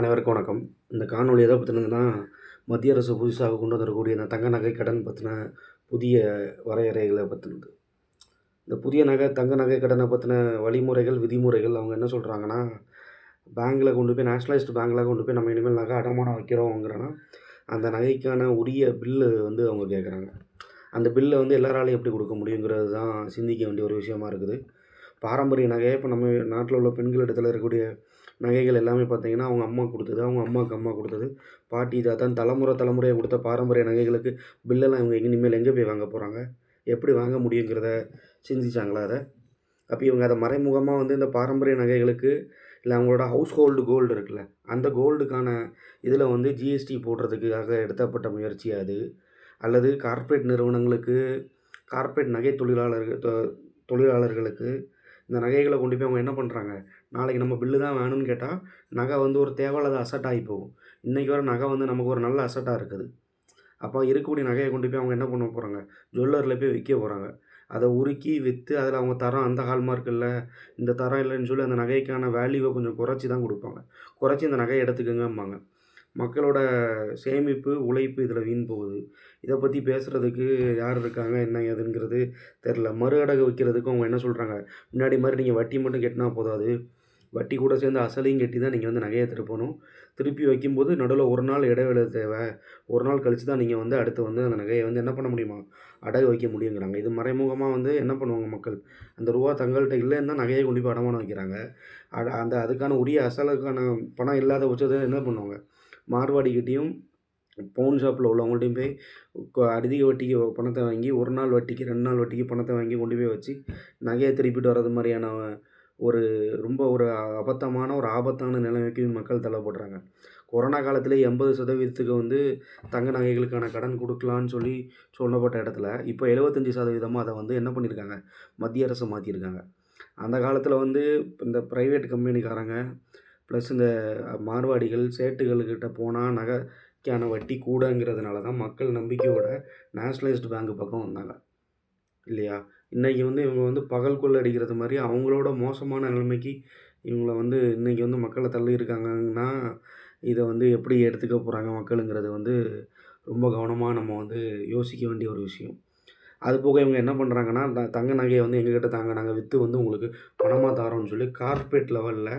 அனைவருக்கும் வணக்கம். இந்த காணொலி எதை பற்றினதுன்னா மத்திய அரசு புதுசாக கொண்டு வந்துடக்கூடிய இந்த தங்க நகை கடன் பற்றின புதிய வரையறைகளை பற்றினது இந்த புதிய நகை தங்க நகை கடனை பற்றின வழிமுறைகள் விதிமுறைகள் அவங்க என்ன சொல்கிறாங்கன்னா பேங்க்கில் கொண்டு போய் நேஷ்னலைஸ்டு பேங்க்கில் கொண்டு போய் நம்ம இனிமேல் நகை அடமானம் வைக்கிறோங்கிறனா அந்த நகைக்கான உரிய பில்லு வந்து அவங்க கேட்குறாங்க அந்த பில்லை வந்து எல்லாராலையும் எப்படி கொடுக்க முடியுங்கிறது தான் சிந்திக்க வேண்டிய ஒரு விஷயமா இருக்குது. பாரம்பரிய நகையை இப்போ நம்ம நாட்டில் உள்ள பெண்கள் இடத்துல இருக்கக்கூடிய நகைகள் எல்லாமே பார்த்தீங்கன்னா அவங்க அம்மா கொடுத்தது. அவங்க அம்மாவுக்கு அம்மா கொடுத்தது. பாட்டி தாத்தான் தலைமுறை தலைமுறையாக கொடுத்த பாரம்பரிய நகைகளுக்கு பில்லெல்லாம் இவங்க இனிமேல் எங்கே போய் வாங்க போகிறாங்க எப்படி வாங்க முடியுங்கிறத சிந்திச்சாங்களா அதை? அப்போ இவங்க அதை மறைமுகமாக வந்து இந்த பாரம்பரிய நகைகளுக்கு இல்லை அவங்களோட ஹவுஸ் ஹோல்டு கோல்டு இருக்குல்ல அந்த கோல்டுக்கான இதில் வந்து ஜிஎஸ்டி போடுறதுக்காக எடுத்தப்பட்ட முயற்சி அது. அல்லது கார்ப்பரேட் நிறுவனங்களுக்கு கார்ப்பரேட் நகை தொழிலாளர்கள் தொ- தொழிலாளர்களுக்கு இந்த நகைகளை கொண்டு போய் அவங்க என்ன பண்ணுறாங்க நாளைக்கு நம்ம பில்லு தான் வேணும்னு கேட்டால் நகை வந்து ஒரு தேவையில்லாத அசட்டாகி ஆகி போகும். இன்றைக்கி வர நகை வந்து நமக்கு ஒரு நல்ல அசட்டாக இருக்குது. அப்போ இருக்கக்கூடிய நகையை கொண்டு போய் அவங்க என்ன பண்ண போகிறாங்க ஜுவல்லரில் போய் விற்க போகிறாங்க அதை உருக்கி விற்று அதில் அவங்க தரம் அந்த ஹால்மார்க் இல்லை இந்த தரம் இல்லைன்னு சொல்லி அந்த நகைக்கான வேல்யூவை கொஞ்சம் குறைச்சி தான் கொடுப்பாங்க. குறைச்சி இந்த நகையை எடுத்துக்கங்கம்பாங்க. மக்களோட சேமிப்பு உழைப்பு இதில் வீண் போகுது. இதை பற்றி பேசுகிறதுக்கு யார் இருக்காங்க என்ன ஏதுங்கிறது தெரில மறு அடகு வைக்கிறதுக்கு அவங்க என்ன சொல்கிறாங்க முன்னாடி மாதிரி நீங்கள் வட்டி மட்டும் கட்டினா போதாது. வட்டி கூட சேர்ந்து அசலையும் கட்டி தான் நீங்கள் வந்து நகையை திருப்பணும் திருப்பி வைக்கும்போது நடுவில் ஒரு நாள் இடைவேளை தேவை. ஒரு நாள் கழித்து தான் நீங்கள் வந்து அடுத்து வந்து அந்த நகையை வந்து என்ன பண்ண முடியுமா? அடகு வைக்க முடியுங்கிறாங்க. இது மறைமுகமாக வந்து என்ன பண்ணுவாங்க மக்கள்? அந்த ரூபா தங்கள்கிட்ட இல்லைன்னு தான் நகையை கொண்டு போய் அடமானம் வைக்கிறாங்க. அட அந்த அதுக்கான உரிய அசலுக்கான பணம் இல்லாத பட்சத்தில் என்ன பண்ணுவாங்க? மார்வாடிக்கிட்டேயும் பவுன் ஷாப்பில் உள்ளவங்கள்ட்டையும் போய் அதிக வட்டிக்கு பணத்தை வாங்கி ஒரு நாள் வட்டிக்கு ரெண்டு நாள் வட்டிக்கு பணத்தை வாங்கி கொண்டு போய் வச்சு நகையை திருப்பிட்டு வர்றது மாதிரியான ஒரு ரொம்ப ஒரு அபத்தமான ஒரு ஆபத்தான நிலைமைக்கு மக்கள் தள்ளப்படுறாங்க. கொரோனா காலத்தில் எண்பது சதவீதத்துக்கு வந்து தங்க நகைகளுக்கான கடன் கொடுக்கலான்னு சொல்லி சொல்லப்பட்ட இடத்துல இப்போ எழுபத்தஞ்சி சதவீதமாக அதை வந்து என்ன பண்ணியிருக்காங்க? மத்திய அரசு மாற்றிருக்காங்க அந்த காலத்தில் வந்து இந்த ப்ரைவேட் கம்பெனிக்காரங்க ப்ளஸ் இந்த மார்வாடிகள் சேட்டுகள்கிட்ட போனால் நகைக்கான வட்டி கூடங்கிறதுனால தான் மக்கள் நம்பிக்கையோட நேஷ்னலைஸ்டு பேங்க் பக்கம் வந்தாங்க. இல்லையா? இன்றைக்கி வந்து இவங்க வந்து பகல் அடிக்கிறது மாதிரி அவங்களோட மோசமான நிலைமைக்கு இவங்கள வந்து இன்றைக்கி வந்து மக்களை தள்ளியிருக்காங்கன்னா இதை வந்து எப்படி எடுத்துக்க போகிறாங்க மக்களுங்கிறது வந்து ரொம்ப கவனமாக நம்ம வந்து யோசிக்க வேண்டிய ஒரு விஷயம். அது போக இவங்க என்ன பண்ணுறாங்கன்னா த தங்க நகையை வந்து எங்ககிட்ட தாங்க. நாங்கள் விற்று வந்து உங்களுக்கு பணமாக தரோம்னு சொல்லி கார்ப்பரேட் லெவலில்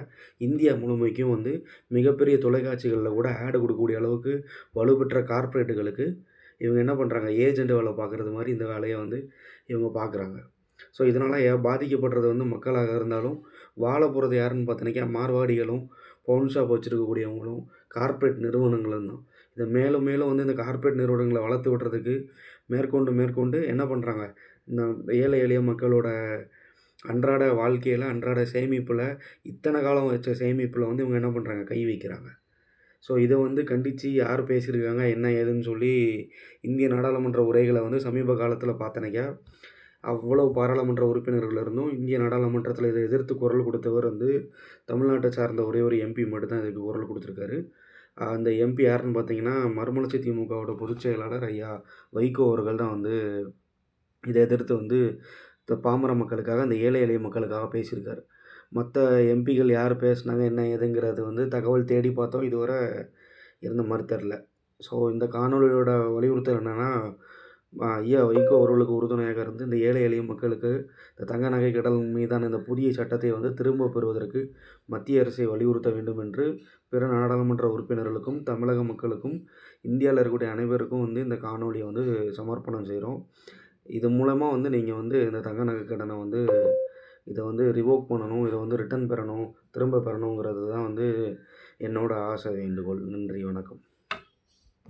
இந்தியா முழுமைக்கும் வந்து மிகப்பெரிய தொலைக்காட்சிகளில் கூட ஆடு கொடுக்கக்கூடிய அளவுக்கு வலுப்பெற்ற கார்ப்பரேட்டுகளுக்கு இவங்க என்ன பண்ணுறாங்க ஏஜெண்ட் வேலை பார்க்குறது மாதிரி இந்த வேலையை வந்து இவங்க பார்க்குறாங்க. ஸோ இதனால் பாதிக்கப்படுறது வந்து மக்களாக இருந்தாலும் வாழ போகிறது யாருன்னு பார்த்தீங்கன்னா மார்வாடிகளும் பவுன் ஷாப் வச்சுருக்கக்கூடியவங்களும் கார்ப்பரேட் நிறுவனங்களும் தான். இதை மேலும் மேலும் வந்து இந்த கார்ப்பரேட் நிறுவனங்களை வளர்த்து விடுறதுக்கு மேற்கொண்டு மேற்கொண்டு என்ன பண்ணுறாங்க இந்த ஏழை எளிய மக்களோட அன்றாட வாழ்க்கையில் அன்றாட சேமிப்பில் இத்தனை காலம் வச்ச சேமிப்பில் வந்து இவங்க என்ன பண்ணுறாங்க கை வைக்கிறாங்க. ஸோ இதை வந்து கண்டித்து யார் பேசியிருக்காங்க என்ன ஏதுன்னு சொல்லி இந்திய நாடாளுமன்ற உரைகளை வந்து சமீப காலத்தில் பார்த்தனைக்கா அவ்வளோ பாராளுமன்ற உறுப்பினர்கள் இருந்தும் இந்திய நாடாளுமன்றத்தில் இதை எதிர்த்து குரல் கொடுத்தவர் வந்து தமிழ்நாட்டை சார்ந்த ஒரே ஒரு எம்பி மட்டும்தான் இதுக்கு குரல் கொடுத்துருக்காரு. அந்த எம்பி யாருன்னு பார்த்தீங்கன்னா மறுமலர்ச்சி திமுகவோட பொதுச் செயலாளர் ஐயா வைகோ அவர்கள் தான் வந்து இதை எதிர்த்து வந்து இந்த பாமர மக்களுக்காக அந்த ஏழை எளிய மக்களுக்காக பேசியிருக்காரு. மற்ற எம்பிகள் யார் பேசுனாங்க என்ன ஏதுங்கிறது வந்து தகவல் தேடி பார்த்தோம். இதுவரை இருந்த மாதிரி தெரில ஸோ இந்த காணொலியோட வலியுறுத்தல் என்னென்னா வைகோ அவர்களுக்கு உறுதுணையாக இருந்து இந்த ஏழை எளிய மக்களுக்கு இந்த தங்க நகை கடல் மீதான இந்த புதிய சட்டத்தை வந்து திரும்ப பெறுவதற்கு மத்திய அரசை வலியுறுத்த வேண்டும் என்று பிற நாடாளுமன்ற உறுப்பினர்களுக்கும் தமிழக மக்களுக்கும் இந்தியாவில் இருக்கக்கூடிய அனைவருக்கும் வந்து இந்த காணொலியை வந்து சமர்ப்பணம் செய்கிறோம். இது மூலமாக வந்து நீங்கள் வந்து இந்த தங்க நகை கடனை வந்து இதை வந்து ரிவோக் பண்ணணும் இதை வந்து ரிட்டர்ன் பெறணும் திரும்ப பெறணுங்கிறது தான் வந்து என்னோட ஆசை. வேண்டுகோள். நன்றி வணக்கம்.